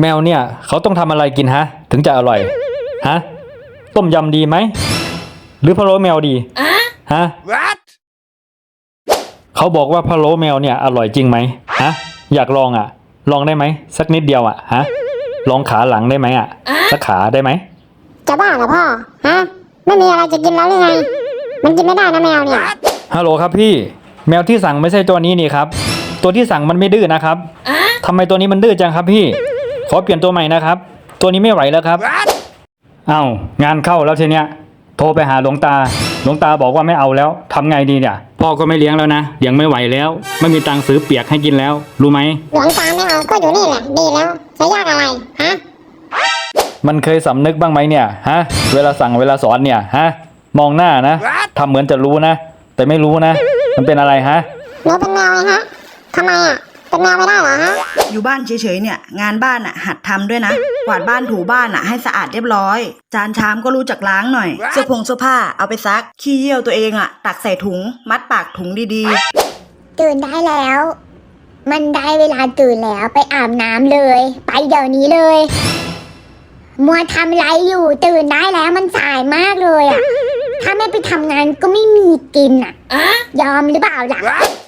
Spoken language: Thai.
แมวเนี่ย เขาต้องทำอะไรกินฮะ ถึงจะอร่อย ฮะ ต้มยำดีไหม หรือพะโล้แมวดีฮะ What? เขาบอกว่าพะโล้แมวเนี่ยอร่อยจริงไหมฮะ อยากลองอะ ลองได้ไหม สักนิดเดียวอะฮะ ลองขาหลังได้ไหมอะ สักขาได้ไหม จะบ้าเหรอพ่อ ฮะ ไม่มีอะไรจะกินแล้วหรือไง มันกินไม่ได้นะแมวเนี่ย ฮัลโหลครับพี่ แมวที่สั่งไม่ใช่ตัวนี้นี่ครับ ตัวที่สั่งมันไม่ดื้อนะครับทำไมตัวนี้มันดื้อจังครับพี่ข อเปลี่ยนตัวใหม่นะครับ ตัวนี้ไม่ไหวแล้วครับ What? เอ้างานเข้าแล้วทีเนี้ย โทรไปหาหลวงตา หลวงตาบอกว่าไม่เอาแล้วทำไงดีเนี่ย พ่อก็ไม่เลี้ยงแล้วนะเลี้ยงไม่ไหวแล้ว ไม่มีตังค์ซื้อเปียกให้กินแล้ว รู้ไหมหลวงตาไม่เอาก็อยู่นี่แหละดีแล้วจะยากอะไรฮะมันเคยสำนึกบ้างไหมเนี่ยฮะ เวลาสั่งเวลาสอนเนี่ยฮะ มองหน้านะ What? ทำเหมือนจะรู้นะ แต่ไม่รู้นะ มันเป็นอะไรฮะหนูเป็นแมวไงฮะทำไมอะ เป็นแมวไม่ได้เหรอฮะอยู่บ้านเฉยๆเนี่ย งานบ้านอะ หัดทำด้วยนะ กวาดบ้านถูบ้านอะ ให้สะอาดเรียบร้อย จานชามก็รู้จักล้างหน่อย เสื้อผงเสื้อผ้าเอาไปซัก ขี้เยี่ยวตัวเองอะ ตักใส่ถุง มัดปากถุงดีตื่นได้แล้ว มันได้เวลาตื่นแล้วไปอาบน้ำเลย ไปเดี๋ยวนี้เลยมัวทำไรอยู่ตื่นได้แล้วมันสายมากเลยอะ ถ้าไม่ไปทำงานก็ไม่มีกินอะ ยอมหรือเปล่าล่ะ What?